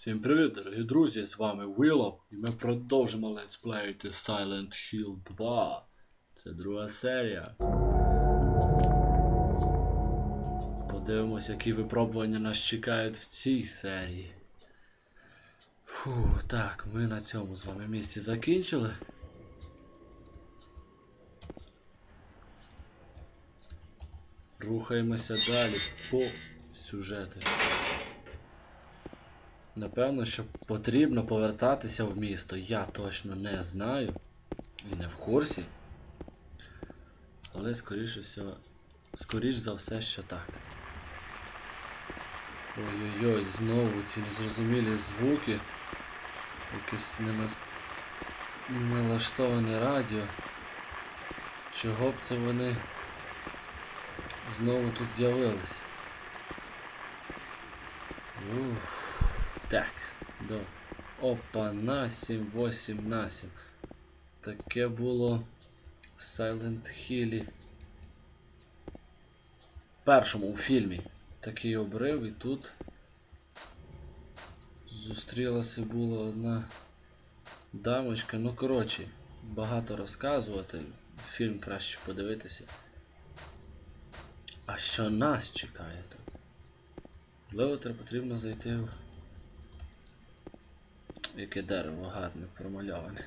Всім привіт, дорогі друзі! З вами Willow, і ми продовжимо летсплеїти Silent Hill 2. Це друга серія. Подивимось, які випробування нас чекають в цій серії. Фу, так, ми на цьому з вами місці закінчили. Рухаємося далі по сюжету. Напевно, що потрібно повертатися в місто. Я точно не знаю і не в курсі. Але скоріше всього, скоріш за все, що так. Ой-ой-ой, знову ці незрозумілі звуки. Якесь ненаст... неналаштоване радіо. Чого б це вони знову тут з'явились? Уф. Так, до. Опа, на 7, 8 на 7. Таке було в Silent Hill. Першому у фільмі. Такий обрив і тут зустрілася була одна дамочка. Ну, коротше, багато розказувати. Фільм краще подивитися. А що нас чекає тут? Можливо, треба потрібно зайти в Яке дерево гарне промальоване.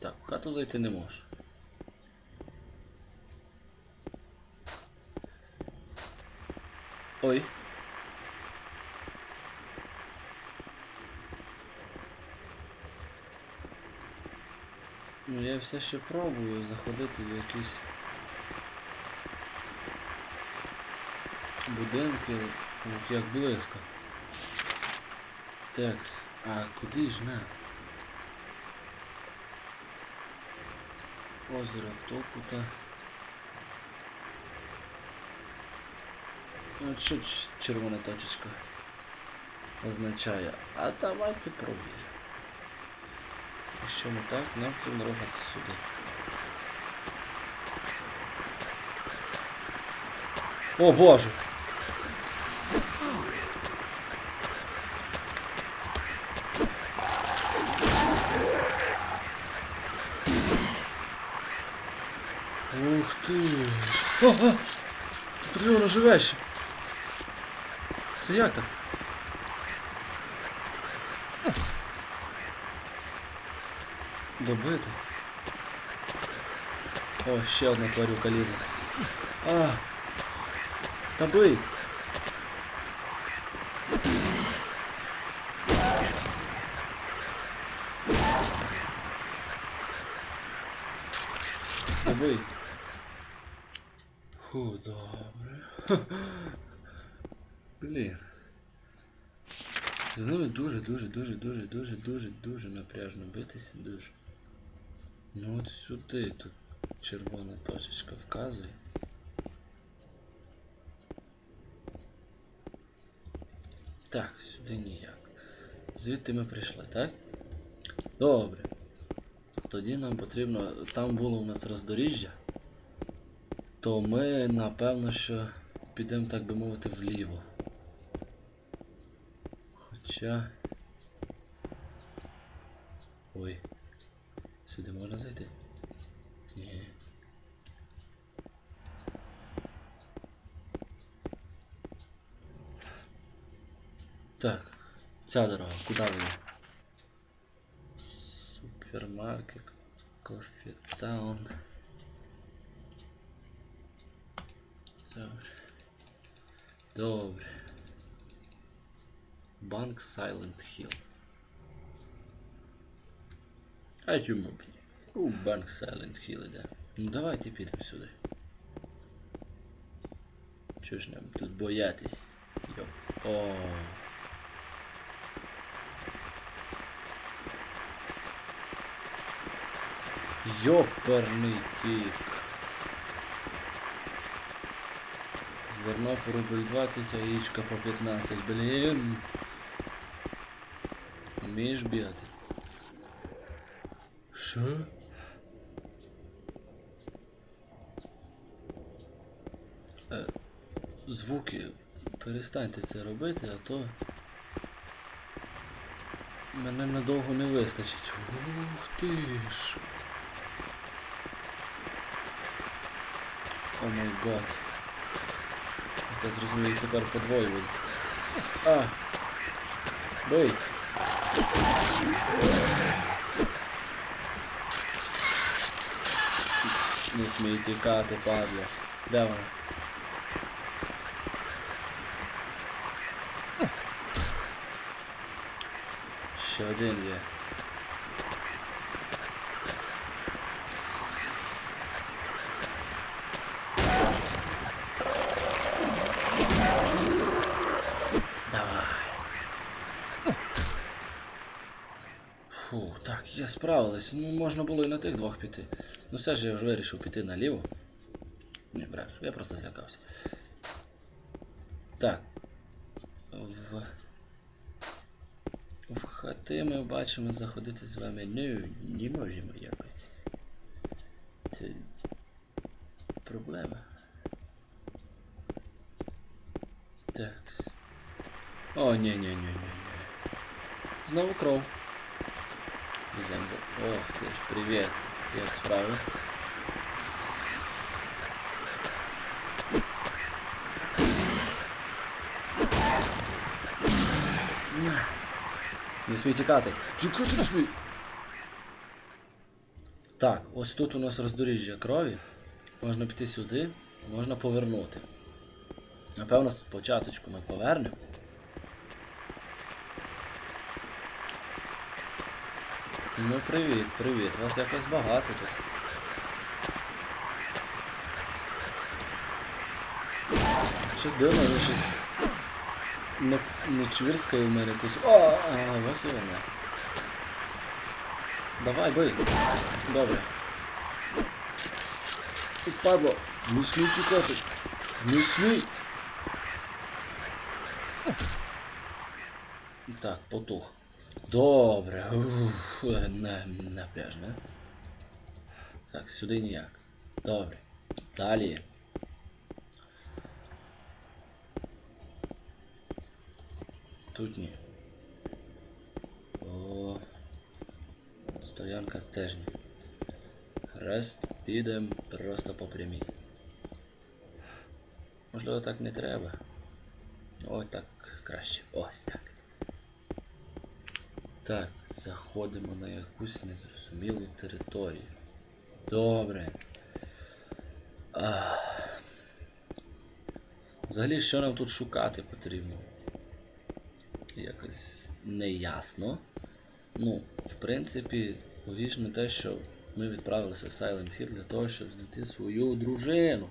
Так, в хату зайти не можу. Ой. Ну я все ще пробую заходити в якісь будинки, як близько. Так, а куди ж на? Озеро Топута. Ну, що червона точечка означає? А давайте провіримо. Якщо не так, нам потрібно рухатися сюди. О боже! О, о! Ти потрібно живе ще. Це як так? Добити. О, ще одна тварюка лізе. А! Та бий! Та бий! Ними дуже, дуже, дуже, дуже, дуже, дуже, дуже напряжно битися, дуже. Ну от сюди тут червона точечка вказує. Так, сюди ніяк. Звідти ми прийшли, так? Добре. Тоді нам потрібно. Там було у нас роздоріжжя. То ми напевно що підемо, так би мовити, вліво. Хоча. Сюди можна зайти? Ні. Так, ця дорога, куди вона? Супермаркет, кофетаун. Добре. Добре. Банк Silent Hill. А чому б ні? У банк Silent Hill іде. Ну давайте підемо сюди. Чого ж нам тут боятись? Йо. О. Йоперний тік. Зерно по рубль 20, а яичко по 15, блін. Вмієш бігати? Що? Е, звуки. Перестаньте це робити, а то. Мене надовго не вистачить. Ух ти ж. О май гад. Я зрозумів, їх тепер подвоє буде. А! Бий! Не смій тікати, падло. Де вона? Ще один є. Давай. Фу, так, я справилась. Ну, можна було і на тих двох піти. Ну все ж я вже вирішив піти наліво. Ні, брешу, я просто злякався. Так. В. В хати ми бачимо заходити з вами. Ну, не можемо якось. Це проблема. Так. О, ні, ні, ні, ні, ні. Знову кров. Йдемо за. Ох ти ж, привіт. Як справи? Не смій тікати. Тікати не смій. Так, ось тут у нас роздоріжжя крові. Можна піти сюди, можна повернути. Напевно, спочатку ми повернемо. Ну привіт, привіт. Вас якось багато тут. Щось дивно, але щось не, не чвирскає у мене тут. О, ось і вона. Давай, бий. Добре. Тут падло. Не смій тікати. Не смій. Так, потух. Добре. Ух, не, напряжно. Так, сюди ніяк. Добре. Далі. Тут ні. О. Стоянка теж ні. Рест підем просто по прямій. Можливо, так не треба. Ось так краще. Ось так. Так, заходимо на якусь незрозумілу територію. Добре. Ах. Взагалі, що нам тут шукати потрібно? Якось неясно. Ну, в принципі, логічно те, що ми відправилися в Silent Hill для того, щоб знайти свою дружину,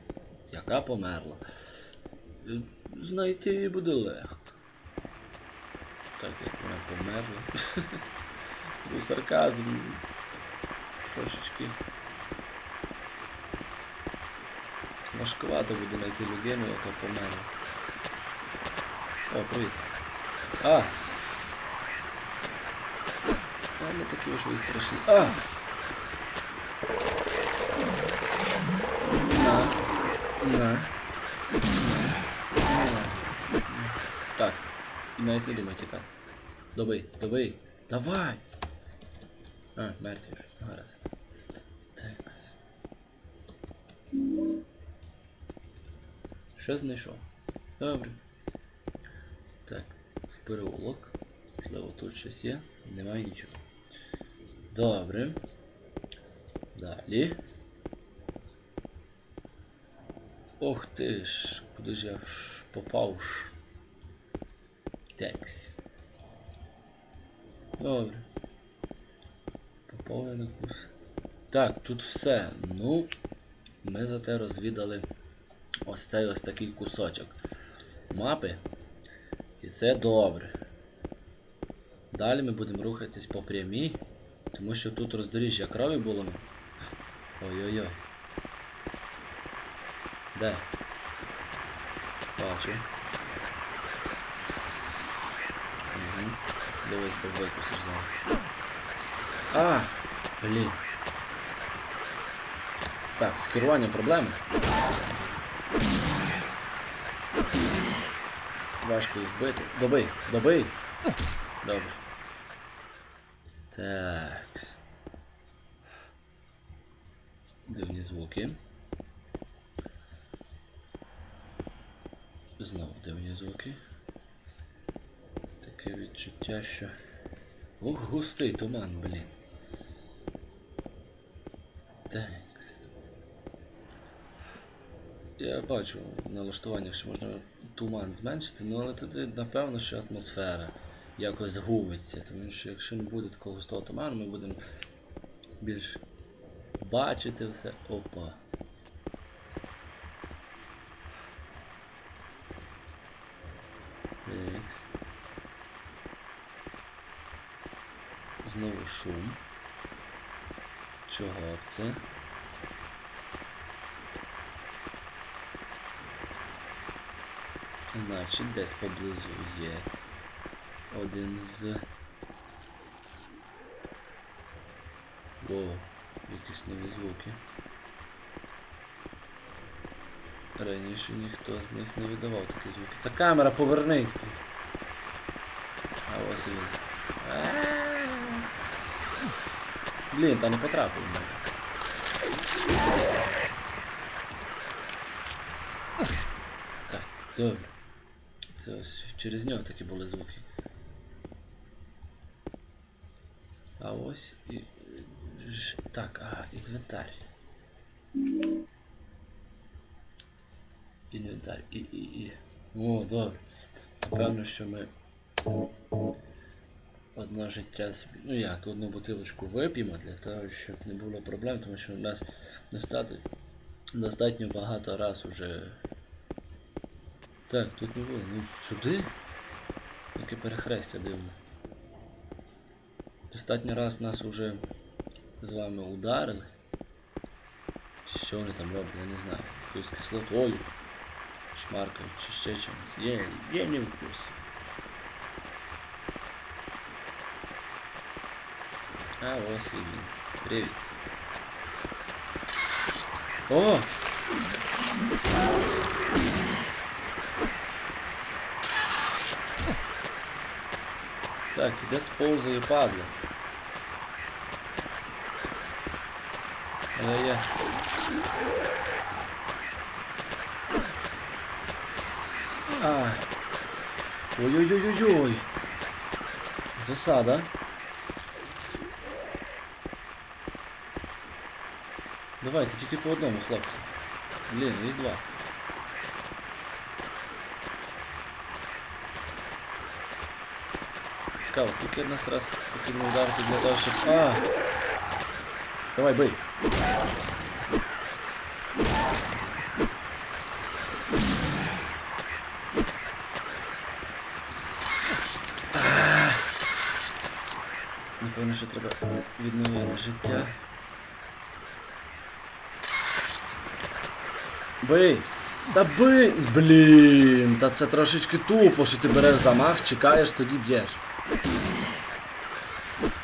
яка померла. Е, Знайти її буде легко. Так як вона померла. Це був сарказм. Трошечки. Важкувато буде знайти людину, яка померла. О, привіт. А! А, не такі уж ви страшні. А! На. На. На. Так. І навіть не думай тікати. Добий, добий. Давай! А, мертві вже. Гаразд. Такс. Що знайшов? Добре. Так, в переулок. Можливо, тут щось є. Немає нічого. Добре. Далі. Ох ти ж, куди ж я попав. Текс. Добре. На курс. Так, тут все. Ну, ми зате розвідали ось цей ось такий кусочок мапи. І це добре. Далі ми будемо рухатись по прямій, тому що тут роздоріжжя крові було. Ой-ой-ой. Де? Бачу. Дивись, бо викусиш зараз. А! Блін. Так, з керуванням проблеми. Важко їх бити. Добий, добий. Добре. Так. Дивні звуки. Знову дивні звуки. Таке відчуття, що. Ух, густий туман, блін. Такс. Я бачу в налаштуваннях, що можна туман зменшити, ну але тоді напевно, що атмосфера якось губиться. Тому що якщо не буде такого густого туману, ми будемо більш бачити все. Опа. Знову шум. Чого це? Значить, десь поблизу є один з. Воу, якісь нові звуки. Раніше ніхто з них не видавав такі звуки. Та камера, повернись! А ось і він. А-а-а. Блін, та не потрапив в мене. Так, добре. Це ось через нього такі були звуки. А ось і. ж- Так, ага, інвентар. Інвентар. І, і, і. О, добре. Напевно, що ми одне життя. Ну як, одну бутилочку вип'ємо для того, щоб не було проблем, тому що у нас достатньо, достатньо багато раз уже. Так, тут не було. Ну сюди? Яке перехрестя дивне. Достатньо раз нас уже з вами ударили. Чи що вони там роблять, я не знаю. Якусь. Ой! Шмаркають, чи ще чимось. Є, є не вкус. А ось і він. Привіт. О! Так, іде сповзає падла. Ай-яй-яй. А. Ой-ой-ой-ой-ой. Засада. Давайте тільки по одному, хлопці. Блін, їх два. Цікаво, скільки нас раз потрібно вдарити для того, щоб... А! Давай, бий! А! Напевно, що треба відновити життя. Бий! Та бий! Блін! Та це трошечки тупо, що ти береш замах, чекаєш, тоді б'єш.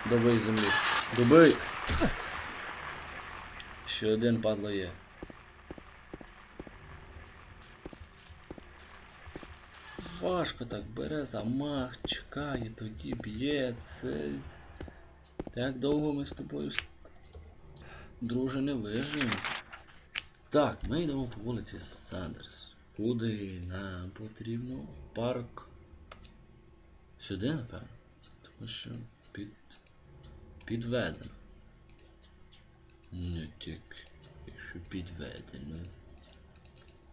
Добий землі. Добий! Ще один падло є. Важко так бере замах, чекає, тоді б'є. Це. Так довго ми з тобою друже не виживемо. Так, ми йдемо по вулиці Сандерс. Куди нам потрібно парк? Сюди, напевно. Тому що під... підведено. Ну так, якщо підведено.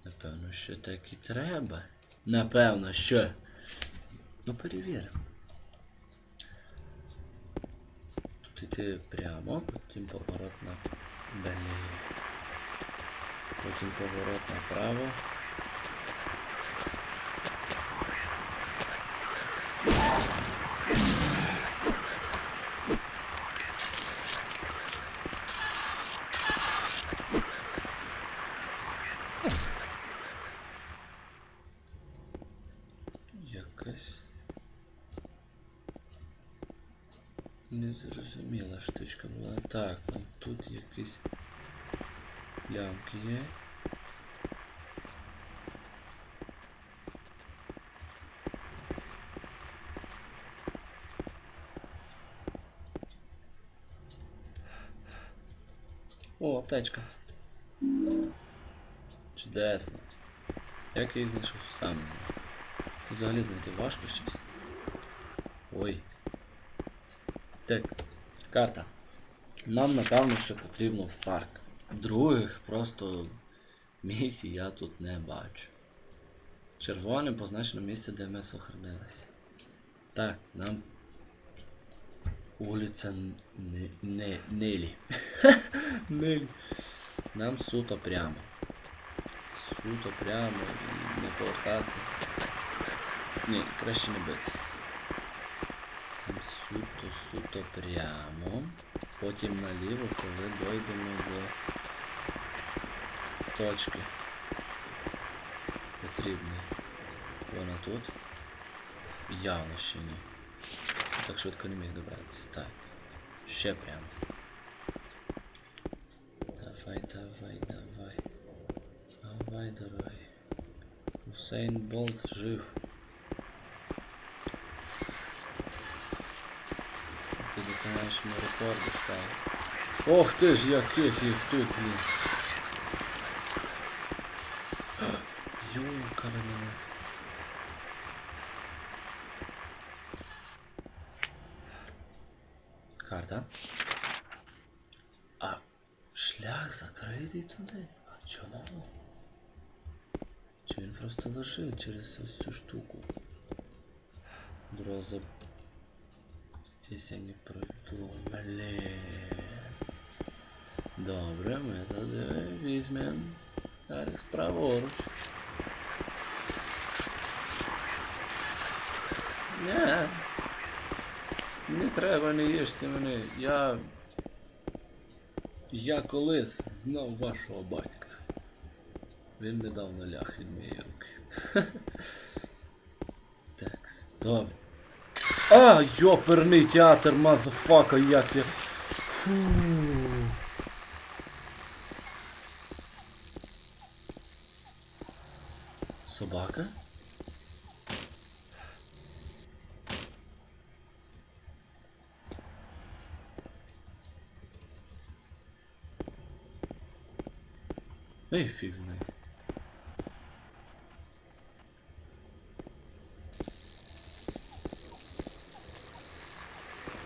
Напевно, що так і треба. Напевно, що. Ну перевіримо. Тут іти прямо, потім поворот на. Блін. Потім поворот направо. Якась незрозуміла штучка була. Так, ну тут якісь Плямки є. О, аптечка. Чудесно. Як я її знайшов, сам не знаю. Тут взагалі знайти важко щось. Ой. Так, карта. Нам напевно що потрібно в парк. Других просто місій я тут не бачу. Червоним позначено місце, де ми сохранилися. Так, нам. Вулиця не, не, Нелі. Нелі. Нам суто прямо. Суто прямо і не повертати. Ні, краще не битися. Там суто, суто прямо. Потім наліво, коли дойдемо до точки потрібної. Вона тут. Явно ще ні. Так швидко не міг добратися. Так. Ще прямо. Давай, давай, давай. Давай, дорогий. Усейн Болт жив. Ти допомагаєш мені рекорди ставити. Ох ти ж, яких їх тут, блін. Юлка мене. Карта. А шлях закритий туди. А чому? Чи він просто лежить через ось цю штуку? Дроза. Здесь я не пройду. Блін. Добре, ми туди візьмемо. Зараз праворуч. Не. Не треба, не їжте мене. Я. Я колись знав вашого батька. Він недавно ляг від моєї руки. Так, добре. А, йоперний театр, мазафака, як я. Фу. Собака? Ей, фіг знає.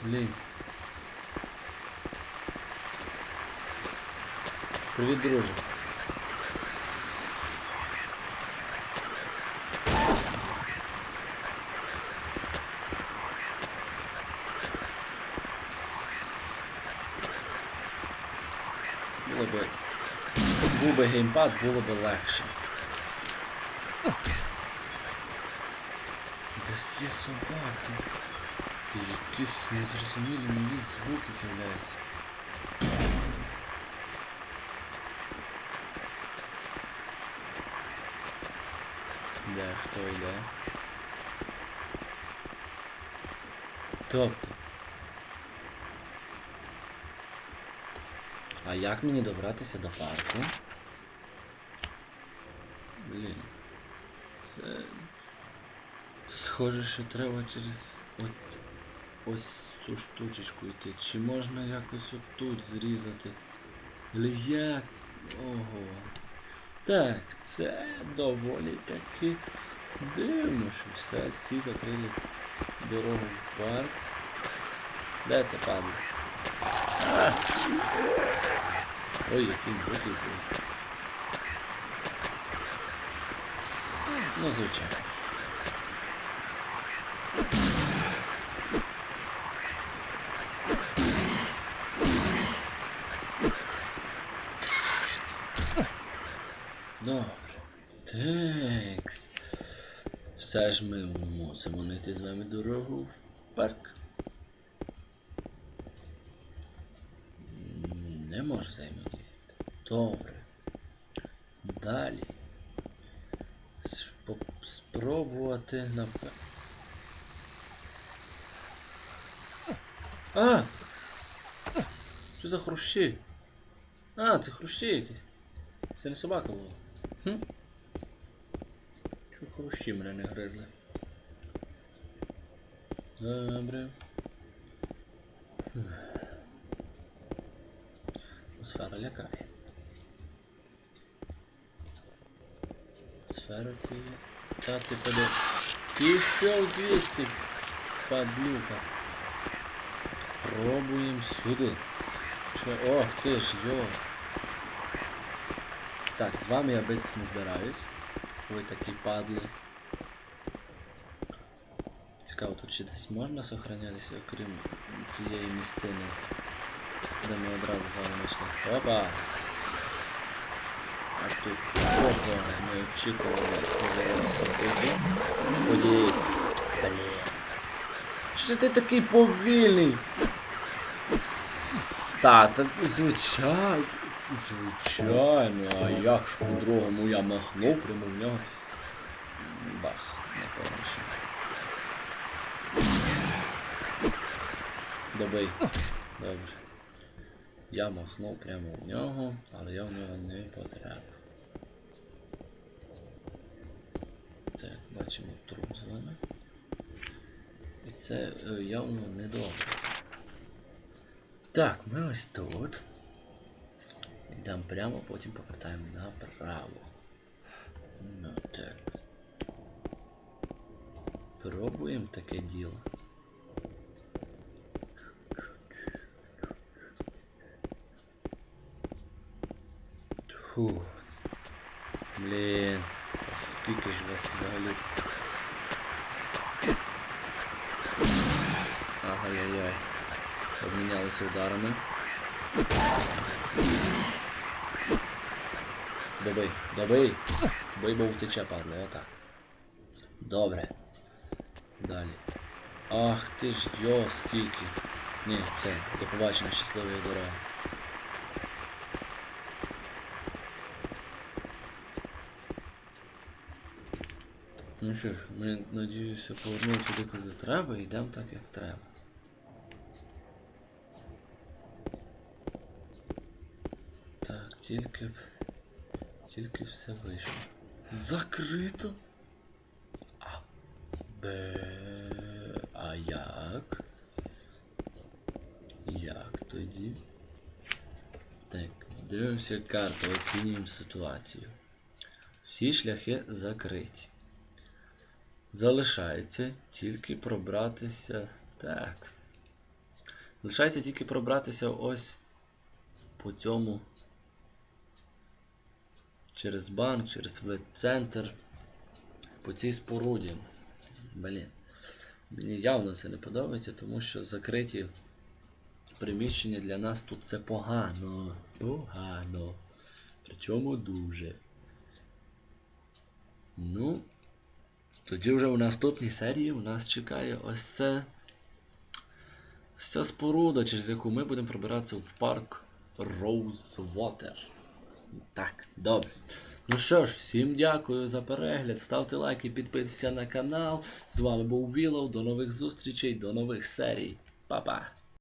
Блін. Привіт. Було би. Був би геймпад, було би легше. Десь є собаки. Якісь незрозумілі нові звуки з'являються. Де хто йде? Тобто. А як мені добратися до парку? Блін. Це. Схоже, що треба через от ось цю штучечку йти. Чи можна якось отут зрізати? Як? Ого. Так, це доволі таки дивно, що все, всі закрили дорогу в парк. Де це падло? Ой, який він звук іздає. Ну, звичайно. Добре. Текс. Все ж ми мусимо знайти з вами дорогу в парк. Не можу взаємодіяти. Добре. Далі. Спробувати напе... А! Что за хрущи? А, ты хрущи. Это не собака была? Хм? Чого хрущі мене не гризли? Добре. Хм. Сфера лякає. Сфера цієї. Та ти поди. Пішов звідси, падлюка. Пробуємо сюди. Чи... Ох ти ж, йо. Так, з вами я битись не збираюсь. Ви такі падли. Цікаво, тут ще десь можна сохранятися, окрім тієї місцини, де ми одразу з вами йшли. Опа! А тут неочікуваний поворот событий. Ході. Блін. Що це ти такий повільний? Та, так звичайно. Звичайно, а як ж по-другому я махнув прямо в нього. Бах, напевно, що. Добий. Добре. Я махнув прямо в нього, але я в нього не потрапив. Так, бачимо труп з вами. І це е, явно не добре. Так, ми ось тут. Йдемо прямо, потім повертаємо направо. Ну так. Пробуємо таке діло. Фу. Блін. А скільки ж вас взагалі тут? Ага-яй-яй. Обмінялися ударами. Добий, добий. Добий, бо втече, падло, отак. Добре. Далі. Ах ти ж йо, скільки. Ні, все, до побачення, щасливої дороги. Ну що ж, ми надіюся повернути туди, куди треба, і йдемо так, як треба. Так, тільки б. Тільки все вийшло. Закрито? А. Б. А як? Як тоді? Так, дивимося карту, оцінюємо ситуацію. Всі шляхи закриті. Залишається тільки пробратися. Так. Залишається тільки пробратися ось по цьому. Через банк, через ветцентр. По цій споруді. Блін. Мені явно це не подобається, тому що закриті приміщення для нас тут це погано. Погано. Причому дуже. Ну. Тоді вже в наступній серії у нас чекає ось це. Ось ця споруда, через яку ми будемо пробиратися в парк Роузвотер. Так, добре. Ну що ж, всім дякую за перегляд. Ставте лайки, підписуйтесь на канал. З вами був Вілов. До нових зустрічей, до нових серій. Па-па!